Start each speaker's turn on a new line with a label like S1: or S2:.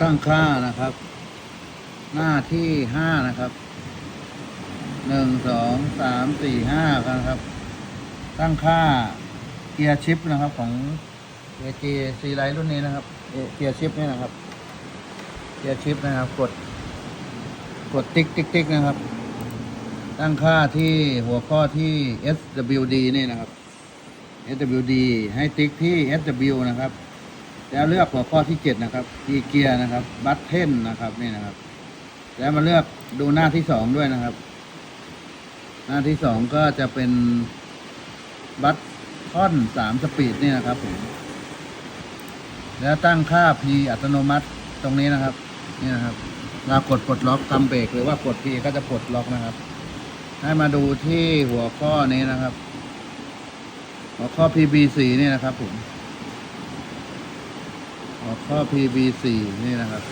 S1: ตั้งค่านะครับ หน้าที่ห้านะครับหนึ่งสองสามสี่ห้ากันครับ ตั้งค่าเกียร์ชิปนะครับ ของ AG ซีไลท์รุ่นนี้นะครับเอ่อเกียร์ชิปนี่นะครับเกียร์ชิปนะครับ กด กดติ๊กติ๊กติ๊กนะครับ ตั้งค่าที่หัวข้อที่ SWD นี่นะครับ SWD ให้ติ๊กที่ SW นะครับ แล้วเลือกหัวข้อที่ 7 นะครับทีเกียนะครับ บัตเทนนะครับนี่นะครับ แล้วมาเลือกดูหน้าที่สองด้วยนะครับ หน้าที่สองก็จะเป็นบัตทอนสามสปีดนี่นะครับผมแล้วตั้งค่า P อัตโนมัติตรงนี้นะครับนี่นะครับเรากดปลดล็อกทำเบรกหรือว่ากด P ก็จะปลดล็อกนะครับ ให้มาดูที่หัวข้อนี้นะครับ หัวข้อ PB4 นี่นะครับผม หัวข้อ PB4 นี่นะครับ